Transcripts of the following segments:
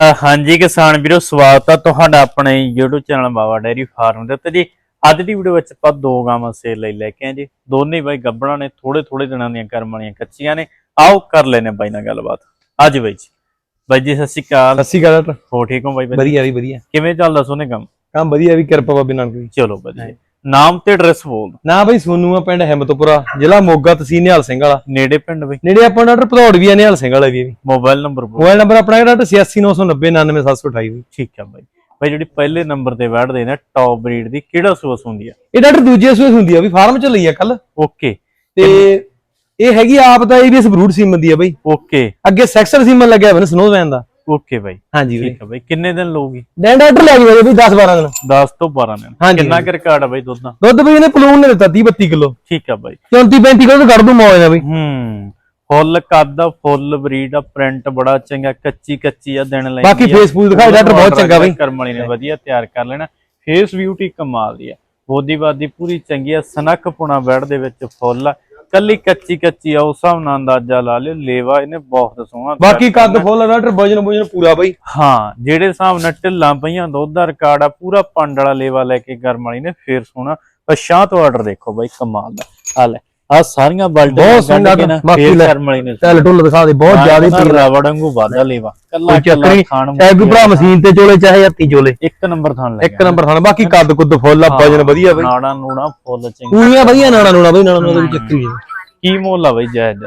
ਹਾਂਜੀ ਕਿਸਾਨ ਵੀਰੋ ਸਵਾਗਤ ਹੈ ਤੁਹਾਡਾ ਆਪਣੇ YouTube channel Baba dairy farm ਦੇ ਉੱਤੇ। ਜੀ ਅੱਜ ਦੀ ਵੀਡੀਓ ਵਿੱਚ ਆਪਾਂ ਦੋ ਗਾਵਾਂ ਸੇਲ ਲਈ ਲੈ ਕੇ ਆਏ ਜੀ। ਦੋਨੇ ਬਾਈ ਗੱਬੜਾਂ ਨੇ ਥੋੜੇ ਥੋੜੇ ਦਿਨਾਂ ਦੀਆਂ ਕਰਮ ਵਾਲੀਆਂ ਕੱਚੀਆਂ ਨੇ। ਆਓ ਕਰ ਲੈਨੇ ਬਾਈ ਨਾਲ ਗੱਲਬਾਤ। ਅੱਜ ਬਾਈ ਜੀ। ਬਾਈ ਜੀ ਸਤਿ ਸ਼੍ਰੀ ਅਕਾਲ। ਸਤਿ ਸ਼੍ਰੀ ਅਕਾਲ ਹੋ ਠੀਕ ਹੋ ਬਾਈ ਬਾਈ ਵਧੀਆ ਵੀ ਵਧੀਆ। ਕਿਵੇਂ ਚੱਲਦਾ ਸੋਨੇ ਕੰਮ? ਕੰਮ ਵਧੀਆ ਵੀ ਕਿਰਪਾ ਬਾਬੇ ਨਾਨਕ ਦੀ। ਚਲੋ ਵਧੀਆ। ਨਾਮ ਤੇ ਐਡਰੈਸ ਬੋਲ ਦਿਓ। ਨਾ ਬਈ ਸੋਨੂ ਆ ਪਿੰਡ ਹਿੰਮਤਪੁਰਾ ਜ਼ਿਲ੍ਹਾ ਮੋਗਾ ਤਹਿਸੀਲ ਨਿਹਾਲ ਸਿੰਘ ਵਾਲਾ। ਨੇੜੇ ਪਿੰਡ ਬਾਈ। ਨੇੜੇ ਆਪਾਂ ਡਾਕਟਰ ਭਦੌੜ ਵੀ ਆ ਨਿਹਾਲ ਸਿੰਘ ਵਾਲਾ ਵੀ ਆ ਵੀ। ਮੋਬਾਈਲ ਨੰਬਰ ਬੋਲ ਮੋਬਾਈਲ ਨੰਬਰ ਆਪਣਾ ਹੈਗਾ ਡਾਕਟਰ 8699099728 ਵੀ। ਠੀਕ ਹੈ ਬਾਈ। ਬਾਈ ਜਿਹੜੀ ਪਹਿਲੇ ਨੰਬਰ ਤੇ ਬੈਠਦੇ ਨੇ ਟੌਪ ਬਰੀਡ ਦੀ ਕਿਹੜਾ ਸੂਸ ਹੁੰਦੀ ਆ? ਇਹ ਡਾਕਟਰ ਦੂਜੇ ਸੂਏ ਹੁੰਦੀ ਆ ਵੀ ਫਾਰਮ ਚ ਲਈ ਆ ਕੱਲ ਓਕੇ ਤੇ ਇਹ ਹੈਗੀ ਆਪ ਦਾ ਏਬੀਐਸ ਬਰੂਡ ਸੀਮਨ ਦੀ ਆ ਬਈ। ਓਕੇ ਅੱਗੇ ਸੈਕਸਰ ਸੀਮਨ ਲੱਗਿਆ ਹੋਇਆ ਨਾ ਸਨੋ ਵੈਨ ਦਾ। ਓਕੇ ਬਾਈ। ਹਾਂਜੀ ਵੀਰੇ ਠੀਕ ਹੈ ਬਾਈ। ਕਿੰਨੇ ਦਿਨ ਲਊਗੀ? ਡੈਂ ਡਾਕਟਰ ਲੈ ਗਏ ਵੀ 10 12 ਦਿਨ। 10 ਤੋਂ 12 ਦਿਨ। ਹਾਂਜੀ। ਕਿੰਨਾ ਕੁ ਰਿਕਾਰਡ ਆ ਬਾਈ ਦੁੱਧ ਦਾ? ਦੁੱਧ ਬਈ ਇਹਨੇ ਪਲੂਨ ਨੇ ਦਿੱਤਾ 30 32 ਕਿਲੋ। ਠੀਕ ਆ ਬਾਈ। 34 35 ਕਿਲੋ ਕੱਢ ਦੂ ਮੌਜ ਨਾਲ ਬਈ। ਹੂੰ। ਫੁੱਲ ਕੱਦ ਆ ਫੁੱਲ ਬਰੀਡ ਆ ਪ੍ਰਿੰਟ ਬੜਾ ਚੰਗਾ ਕੱਚੀ ਕੱਚੀ ਆ ਦਿਨ ਲਈ ਬਾਕੀ face ਫੂਸ ਦਿਖਾਓ, ਡਾਕਟਰ ਬਹੁਤ ਚੰਗਾ ਬਾਈ। ਕਰਮ ਵਾਲੀ ਨੇ ਵਧੀਆ ਤਿਆਰ ਕਰ ਲੈਣਾ। ਫੇਸ ਬਿਊਟੀ ਕਮਾਲ ਦੀ ਆ। ਬੋਦੀ ਬਾਦੀ ਪੂਰੀ ਚੰਗੀ ਆ ਸਨੱਖ ਪੁਣਾ ਬੈੜ ਦੇ ਵਿੱਚ ਫੁੱਲ ਆ। ਕੱਲੀ ਕੱਚੀ ਕੱਚੀ ਆ ਉਸ ਹਿਸਾਬ ਨਾਲ ਅੰਦਾਜ਼ਾ ਲਾ ਲਿਓ ਲੇਵਾ ਇਹਨੇ ਬਹੁਤ ਸੋਹਣਾ ਬਾਕੀ ਕੱਦ ਫੁੱਲ ਡਾਕਟਰ ਵਜਨ ਵਜਨ ਪੂਰਾ ਬਈ। ਹਾਂ ਜਿਹੜੇ ਹਿਸਾਬ ਨਾਲ ਢਿੱਲਾਂ ਪਈਆਂ ਦੁੱਧ ਦਾ ਰਿਕਾਰਡ ਆ ਪੂਰਾ ਪੰਡ ਵਾਲਾ ਲੇਵਾ ਲੈ ਕੇ ਕਰਮ ਵਾਲੀ ਨੇ ਫੇਰ ਸੋਹਣਾ। ਪਛਾਂ ਤੋਂ ਆਰਡਰ ਦੇਖੋ ਬਾਈ ਕਮਾਲ ਦਾ। ਆ ਲੈ। ਆ ਸਾਰੀਆਂ ਬਲਟ ਬਹੁਤ ਸੋਹਣਾ ਬਾਕੀ ਲੈ। ਕਰਮ ਵਾਲੀ ਨੇ ਚੱਲ ਢੁੱਲ ਦਿਖਾ ਦੇ ਬਹੁਤ ਜ਼ਿਆਦਾ ਜ਼ਿਆਦਾ ਰਵੜ ਵਾਂਗੂ ਵਾਦਾ ਲੇਵਾ ਕੱਲਾ ਚੱਕਰ ਚਾਹੇ ਕੋਈ ਭਰਾ ਮਸ਼ੀਨ ਤੇ ਚੋਲੇ ਚਾਹੇ ਹੱਥੀ ਚੋਲੇ। ਇੱਕ ਨੰਬਰ ਥਾਣ ਲੈ ਇੱਕ ਨੰਬਰ ਖਾਣਾ ਬਾਕੀ ਕੱਦ ਕੁੱਦ ਫੁੱਲ ਆ ਵਜਨ ਵਧੀਆ ਬਈ। ਨਾੜਾ ਨੂੜਾ ਫੁੱਲ ਚੰਗਾ। ਪੂਰੀਆਂ ਵਧੀਆ ਨਾਣਾ ਨੂਣਾ ਬਈ ਨਾਣਾ ਨੂਣਾ ਦੀ ਚੱਕਰੀ ਕੀ ਮੁੱਲ ਆ ਬਾਈ ਜਾਇਜ਼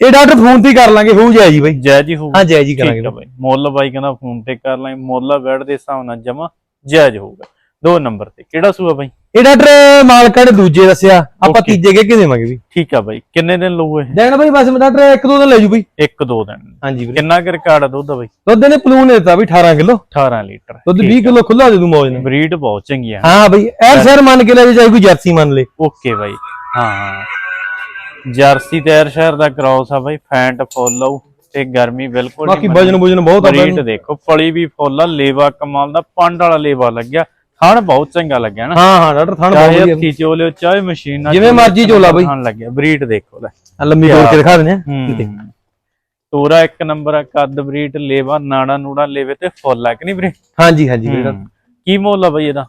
ਇਹ ਡਾਕਟਰ ਫੋਨ ਤੇ ਕਰ ਲਾਂਗੇ ਹੋਊ ਜਾਇ ਜੀ ਬਈ। ਜਾਇਜ਼ ਹੀ ਹੋਊ ਹਾਂ ਜਾਇ ਜੀ ਕਰਾਂਗੇ ਬਾਈ। ਮੁੱਲ ਬਾਈ ਕਹਿੰਦਾ ਫੋਨ ਤੇ ਕਰ ਲਾਂਗੇ ਮੁੱਲ ਬੈਠ ਦੇ ਹਿਸਾਬ ਨਾਲ ਜਮਾ ਜਾਇਜ਼ ਹੋਊਗਾ। ਦੋ ਨੰਬਰ ਤੇ ਕਿਹੜਾ ਸੂਆ ਬਾਈ? ਇਹ ਡਾਕਟਰ ਮਾਲਕਾਂ ਨੇ ਦੂਜੇ ਦੱਸਿਆ ਆਪਾਂ Okay. ਤੀਜੇ ਕੇ ਦੇਵਾਂਗੇ ਵੀ। ਠੀਕ ਆ ਬਾਈ ਕਿੰਨੇ ਦਿਨ ਲਊ ਇਹ? ਦੇਣ ਬਈ ਬਸ ਡਾਕਟਰ ਇੱਕ ਦੋ ਦਿਨ ਲੈ ਜੂ ਬਈ। ਇੱਕ ਦੋ ਦਿਨ। ਹਾਂਜੀ ਵੀਰੇ। ਕਿੰਨਾ ਕੁ ਰਿਕਾਰਡ ਆ ਦੁੱਧ ਬਾਈ? ਦੁੱਧ ਨੇ ਪਲੂਨ ਨੇ ਦਿੱਤਾ ਵੀ 18 ਕਿਲੋ। 18 ਲੀਟਰ ਦੁੱਧ 20 ਕਿਲੋ ਖੁੱਲਾ ਦੇ ਦੂ ਮੌਜ ਨਾਲ। ਬਰੀਡ ਬਹੁਤ ਚੰਗੀ ਆ ਹਾਂ ਬਈ ਐ ਸਰ ਮੰਨ ਕੇ ਲੈ ਜੇ ਚਾਹੇ ਕੋਈ ਜਰਸੀ ਮੰਨ ਲੇ। ਓਕੇ ਬਾਈ ਹਾਂ ਜਰਸੀ ਤੇ ਸ਼ਹਿਰ ਦਾ ਕ੍ਰਾਸ ਆ ਬਾਈ ਫੈਂਟ ਫੁੱਲ ਆਉ ਤੇ ਗਰਮੀ ਬਿਲਕੁਲ ਬਾਕੀ ਵਜਨ ਵਜਨ ਬਹੁਤ ਆ ਬਰੀਡ ਦੇਖੋ ਫਲੀ ਵੀ ਫੁੱਲ ਆ ਲੇਵਾ ਕਮਾਲ ਦਾ ਪੰਡ ਵਾਲਾ ਲੇਵਾ ਲੱਗਿਆ। ਖਾਣ ਬਹੁਤ ਚੰਗਾ ਲੱਗਿਆ ਨਾ। ਹਾਂ ਹਾਂ ਡਾਕਟਰ ਥਣ ਬਹੁਤ ਚਾਹੇ ਵਧੀਆ। ਹੱਥੀ ਚੋਲਿਓ ਚਾਹੇ ਮਸ਼ੀਨ ਨਾਲ ਜਿਵੇਂ ਮਰਜ਼ੀ ਚੋਲਾ ਬਾਈ। ਖਾਣ ਲੱਗਿਆ ਬਰੀਡ ਦੇਖੋ ਲੈ। ਆਹ ਲੰਮੀ ਤੋੜ ਕੇ ਦਿਖਾ ਦਿੰਦੇ ਆ। ਹੂੰ। ਤੋਰਾ ਇੱਕ ਨੰਬਰ ਆ ਕੱਦ ਬਰੀਡ ਲੇਵਾ ਨਾੜਾ ਨੂੜਾ ਲੇਵੇ ਤੇ ਫੁੱਲ ਆ ਕਿ ਨਹੀਂ ਵੀਰੇ? ਹਾਂਜੀ ਹਾਂਜੀ ਵੀਰੇ। ਕੀ ਮੁੱਲ ਆ ਬਾਈ ਇਹਦਾ?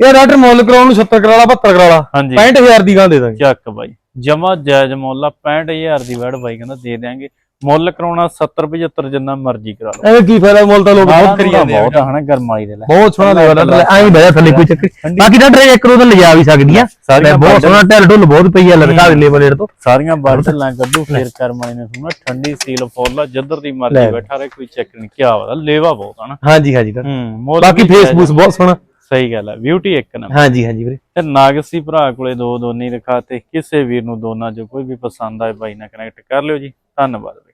ਇਹ ਡਾਕਟਰ ਮੁੱਲ ਕਰਾਉਣ ਨੂੰ 70 ਕਰਾਲਾ 72 ਕਰਾਲਾ। ਹਾਂਜੀ। 65000 ਦੀ ਗਾਂ ਦੇ ਦਾਂਗੇ। ਚੱਕ ਬਾਈ। ਜਮਾ ਜਾਇਜ਼ ਮੁੱਲ ਆ 65000 ਦੀ ਵੜ ਬਾਈ ਕਹਿੰਦਾ ਦੇ ਦਿਆਂਗੇ। ਮੁੱਲ ਕਰਾਉਣਾ 70 75 ਜਿੰਨਾ ਮਰਜ਼ੀ ਕਰਾ ਲਓ। ਐਵੇਂ ਕੀ ਫਾਇਦਾ ਮੁੱਲ ਤਾਂ ਲੋਕ ਬਹੁਤ ਕਰੀ ਜਾਂਦੇ ਬਹੁਤ ਹਨਾ ਗਰਮਾਈ ਦੇ ਲੈ। ਬਹੁਤ ਸੋਹਣਾ ਡਾਕਟਰ ਐਂ ਬਹਿ ਜਾ ਥੱਲੇ ਕੋਈ ਚੱਕਰ। ਨੀ। ਬਾਕੀ ਡਾਕਟਰ ਇਹ ਇੱਕ ਦਿਨ ਲਿਜਾ ਵੀ ਸਕਦੀ ਆ। ਸਾਰੀਆਂ ਬਹੁਤ ਸੋਹਣਾ ਢਿੱਲ ਢੁੱਲ ਬਹੁਤ ਪਈ ਆ ਲੜਕਾ ਦੇ ਲੇਵਲ ਰੇਟ ਤੋਂ। ਸਾਰੀਆਂ ਬਾਟਲਾਂ ਕੱਢੂ ਫੇਰ ਕਰਮਾਈ ਨੇ ਸੁਣਾ ਠੰਡੀ ਸੀਲ ਫੁੱਲ ਆ ਜਿੱਧਰ ਦੀ ਮਰਜ਼ੀ। ਬੈਠਾ ਰਹੇ ਕੋਈ ਚੱਕਰ ਨਹੀਂ ਕੀ ਵਾ ਲੇਵਾ ਬਹੁਤ ਹਨਾ ਹਾਂਜੀ ਹਾਂਜੀ ਹੂੰ ਬਾਕੀ ਫੇਸਬੁੱਕ ਬਹੁਤ ਸੋਹਣਾ। ਸਹੀ ਗੱਲ ਹੈ ਬਿਊਟੀ ਇੱਕ ਨੰਬਰ। ਹਾਂਜੀ ਹਾਂਜੀ ਵੀਰੇ। ਤੇ ਨਾਗਸੀ ਭਰਾ ਕੋਲੇ ਦੋ ਦੋਨੀ ਰਖਾਤੇ ਕਿਸੇ ਵੀਰ ਨੂੰ ਦੋਨਾਂ ਚੋਂ ਕੋਈ ਵੀ ਪਸੰਦ ਆਏ ਬਾਈ ਨਾਲ ਕਨੈਕਟ ਕਰ ਲਿਓ ਜੀ। ਧੰਨਵਾਦ